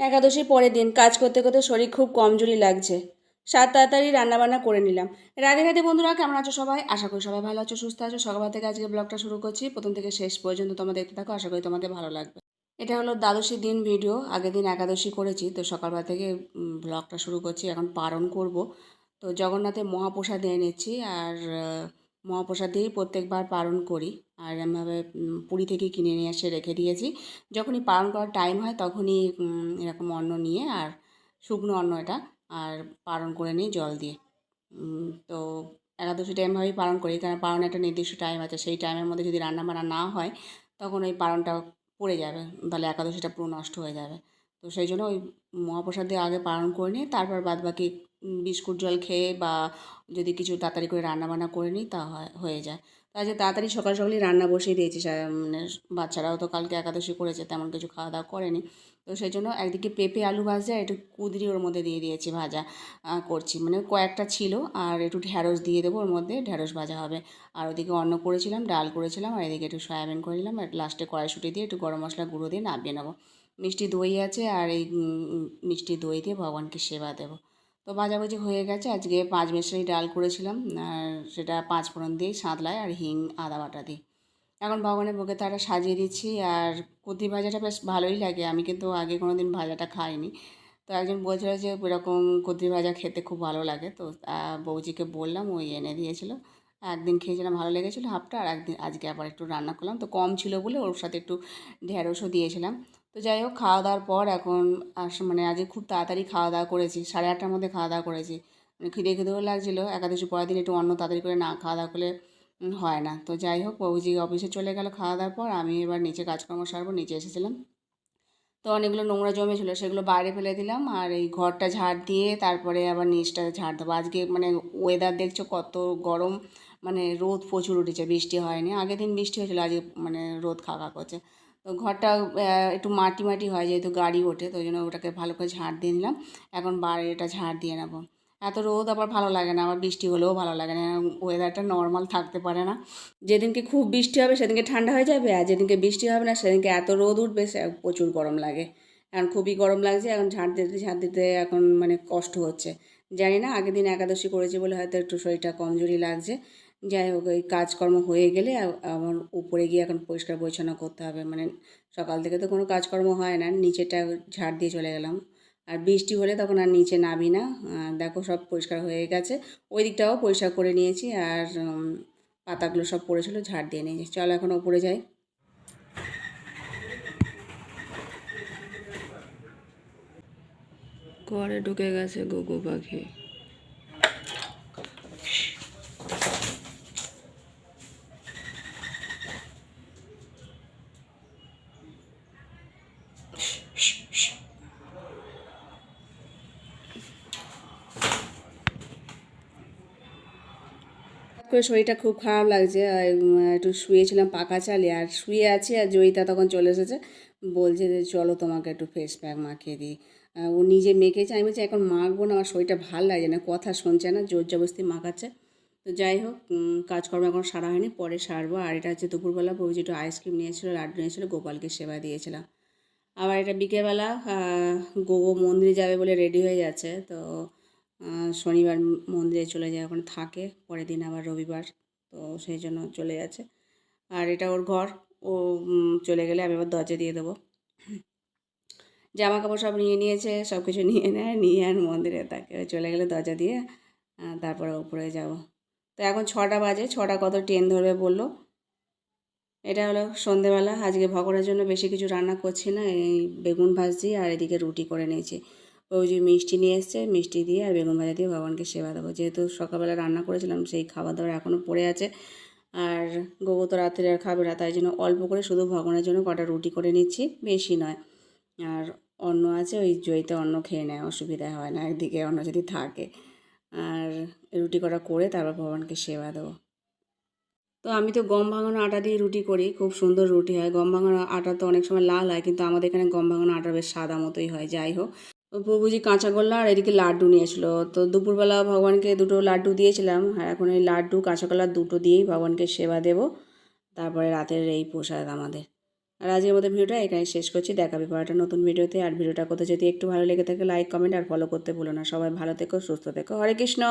একাদশী পরের দিন কাজ করতে করতে শরীর খুব কমজোরি লাগছে। সাত তাড়াতাড়ি রান্নাবান্না করে নিলাম। রাধে রাধে বন্ধুরা, কেমন আছো সবাই? আশা করি সবাই ভালো আছো, সুস্থ আছো। সকালবেলা থেকে আজকে ব্লগটা শুরু করছি। প্রথম থেকে শেষ পর্যন্ত তোমরা দেখতে থাকো। আশা করি তোমাদের ভালো লাগবে। এটা হলো দ্বাদশী দিন ভিডিও। আগের দিন একাদশী করেছি, তো সকালবেলা থেকে ব্লগটা শুরু করছি। এখন পালন করব। তো জগন্নাথের মহাপ্রসাদ নিয়ে নিচ্ছি। আর মহাপ্রসাদ দিয়েই প্রত্যেকবার পালন করি। আর এমনভাবে উম, পুরী থেকে কিনে নিয়ে এসে রেখে দিয়েছি। যখনই পালন করার টাইম হয় তখনই এরকম অন্ন নিয়ে আর শুকনো অন্ন এটা আর পালন করে নিই জল দিয়ে। তো একাদশী টাইমভাবেই পালন করি। কারণ পালনের একটা নির্দিষ্ট টাইম আছে। সেই টাইমের মধ্যে যদি রান্না বান্না না হয় তখন ওই পালনটা পড়ে যাবে। তাহলে একাদশীটা পুরো নষ্ট হয়ে যাবে। তো সেই জন্য ওই মহাপ্রসাদ দিয়ে আগে পালন করে নিই তারপর বাদ বাকি বিস্কুট জল খেয়ে বা যদি কিছু তাড়াতাড়ি করে রান্না বান্না করে নিই তা হয় যায়। তো আজকে তাড়াতাড়ি সকাল সকালই রান্না বসিয়ে দিয়েছি মানে বাচ্চারাও তো কালকে একাদশী করেছে, তেমন কিছু খাওয়া দাওয়া করেনি। তো সেই জন্য একদিকে পেঁপে, আলু ভাজা, একটু কুদরি ওর মধ্যে দিয়ে দিয়েছি ভাজা করছি। মানে কয়েকটা ছিল আর একটু ঢ্যাঁড়স দিয়ে দেবো ওর মধ্যে ঢ্যাঁড়স ভাজা হবে। আর ওদিকে অন্ন করেছিলাম, ডাল করেছিলাম আর এদিকে একটু সয়াবিন করে নিলাম আর লাস্টে কড়াইশুটি দিয়ে একটু গরম মশলা গুঁড়ো দিয়ে নামিয়ে নেব। মিষ্টি দই আছে আর এই মিষ্টি দই দিয়ে ভগবানকে সেবা দেবো। তো ভাজাভুজি হয়ে গেছে। আজকে পাঁচ মেশালি ডাল করেছিলাম, আর সেটা পাঁচ ফোড়ন দিয়ে সাঁতলায় আর হিং, আদা বাটা দিই এখন ভগবানের বুকে তারা সাজিয়ে দিচ্ছি, আর কুদি ভাজাটা বেশ ভালোই লাগে। আমি কিন্তু আগে কোনো দিন ভাজাটা খাইনি। তো একজন বলছিল যে, এরকম কুদ্রি ভাজা খেতে খুব ভালো লাগে। তো বৌজিকে বললাম ওই এনে দিয়েছিল। একদিন খেয়েছিলাম, ভালো লেগেছিলো হাফটা, আর একদিন আজকে আবার একটু রান্না করলাম। তো কম ছিল বলে ওর সাথে একটু ঢেঁড়সও দিয়েছিলাম। তো যাই হোক খাওয়া দাওয়ার পর এখন আস মানে আজকে খুব তাড়াতাড়ি খাওয়া দাওয়া করেছি, সাড়ে আটটার মধ্যে খাওয়া দাওয়া করেছি। মানে খিদে খিদেও লাগছিল একাদশী পরের দিন একটু অন্য তাড়াতাড়ি করে না খাওয়া দাওয়া করলে হয় না। তো যাই হোক, বাবুজি অফিসে চলে গেল খাওয়া দাওয়ার পর, আমি এবার নিচে কাজকর্ম সারবো, নিচে এসেছিলাম। তো অনেকগুলো নোংরা জমেছিলো সেগুলো বাইরে ফেলে দিলাম, আর এই ঘরটা ঝাড় দিয়ে তারপরে আবার নিচটা ঝাড় দেবো। আজকে মানে ওয়েদার দেখছ কত গরম মানে রোদ প্রচুর উঠেছে, বৃষ্টি হয়নি। আগের দিন বৃষ্টি হয়েছিল, আজকে মানে রোদ খাকা করছে। তো ঘরটা একটু মাটি মাটি হয় যেহেতু গাড়ি ওঠে, তো জন্য ওটাকে ভালো করে ঝাড় দিয়ে নিলাম। এখন বাইরেটা ঝাড় দিয়ে নেব। এত রোদ আবার ভালো লাগে না, আবার বৃষ্টি হলেও ভালো লাগে না। ওয়েদারটা নর্মাল থাকতে পারে না। যেদিনকে খুব বৃষ্টি হবে সেদিনকে ঠান্ডা হয়ে যাবে, আর যেদিনকে বৃষ্টি হবে না সেদিনকে এত রোদ উঠবে, সে প্রচুর গরম লাগে। এখন খুবই গরম লাগছে, এখন ঝাড় দিতে ঝাড় দিতে এখন মানে কষ্ট হচ্ছে। জানি না, আগের দিন একাদশী করেছি বলে হয়তো একটু শরীরটা কমজোরি লাগছে। যাই হোক ওই কাজকর্ম হয়ে গেলে আমার উপরে গিয়ে এখন পরিষ্কার পরিচ্ছন্ন করতে হবে। মানে সকাল থেকে তো কোনো কাজকর্ম হয় না নিচেটা ঝাড় দিয়ে চলে গেলাম। আর বৃষ্টি হলে তখন আর নিচে নামি না। দেখো সব পরিষ্কার হয়ে গেছে। ওই দিকটাও পরিষ্কার করে নিয়েছি আর পাতাগুলো সব পড়েছিল, ঝাড় দিয়ে নিয়েছি। চলো এখন ওপরে যাই। ঘরে ঢুকে গেছে গুগু পাখি। করে শরীরটা খুব খারাপ লাগছে একটু শুয়েছিলাম পাকা চালে, আর শুয়ে আছি, আর জয়িতা তখন চলে এসেছে, বলছে যে চলো তোমাকে একটু ফেস প্যাক মাখিয়ে দিই। ও নিজে মেখেছে, আমি বলছি এখন মাখবো না, আমার শরীরটা ভালো লাগছে না, কথা শুনছে না, জোর জবস্তি মাখাচ্ছে। তো যাই হোক কাজকর্ম এখন সারা হয়নি, পরে সারবো, আর এটা হচ্ছে দুপুরবেলা বৌজি একটু আইসক্রিম নিয়েছিল, লাড্ডু নিয়েছিল, গোপালকে সেবা দিয়েছিলাম। আবার এটা বিকেলবেলা গোগো মন্দিরে যাবে বলে রেডি হয়ে যাচ্ছে, তো শনিবার মন্দিরে চলে যায়, ওখানে থাকে, পরের দিন আবার রবিবার, তো সেই জন্য চলে যাচ্ছে আর এটা ওর ঘর, ও চলে গেলে আমি আবার দরজা দিয়ে দেবো। জামা কাপড় সব নিয়ে নিয়েছে, সব কিছু নিয়ে নেয়, নিয়ে আর মন্দিরে ও চলে গেলে দরজা দিয়ে তারপরে উপরে যাব। তো এখন ছটা বাজে, ছটা কত ট্রেন ধরবে বলল। এটা হলো সন্ধেবেলা, আজকে ভগবানের জন্য বেশি কিছু রান্না করছি না, এই বেগুন ভাজছি আর এদিকে রুটি করে নিয়েছি। ওই যে মিষ্টি নিয়ে এসছে, মিষ্টি দিয়ে আর বেগুন ভাজা দিয়ে ভগবানকে সেবা দেবো। যেহেতু সকালবেলা রান্না করেছিলাম, সেই খাবার দাবার এখনও পড়ে আছে। আর গোগো তো রাত্রে আর খাবে না, তাই জন্য অল্প করে শুধু ভগবানের জন্য কটা রুটি করে নিচ্ছি, বেশি নয়। আর অন্ন আছে, ওই জইতে অন্ন খেয়ে নেয়, অসুবিধা হয় না, একদিকে অন্ন যদি থাকে। আর রুটি কটা করে তারপর ভগবানকে সেবা দেবো। তো আমি তো গম ভাঙানো আটা দিয়ে রুটি করি, খুব সুন্দর রুটি হয়। গম ভাঙানো আটা তো অনেক সময় লাল হয়, কিন্তু আমাদের এখানে গম ভাঙানো আটা বেশ সাদা মতোই হয়, যাই হোক। প্রভুজি কাঁচাগোল্লা আর এদিকে লাড্ডু নিয়ে নিয়েছিল তো দুপুরবেলা ভগবানকে দুটো লাড্ডু দিয়েছিলাম, আর এখন এই লাড্ডু কাঁচাগোল্লা দুটো দিয়েই ভগবানকে সেবা দেব। তারপরে রাতের এই প্রসাদ আমাদের। আর আজকের মতো ভিডিওটা এখানে শেষ করছি। দেখাবি পড়াটা নতুন ভিডিওতে। আর ভিডিওটা কোথাও যদি একটু ভালো লেগে থাকে লাইক কমেন্ট আর ফলো করতে ভুলো না। সবাই ভালো থেকো, সুস্থ থেকো। হরে কৃষ্ণ!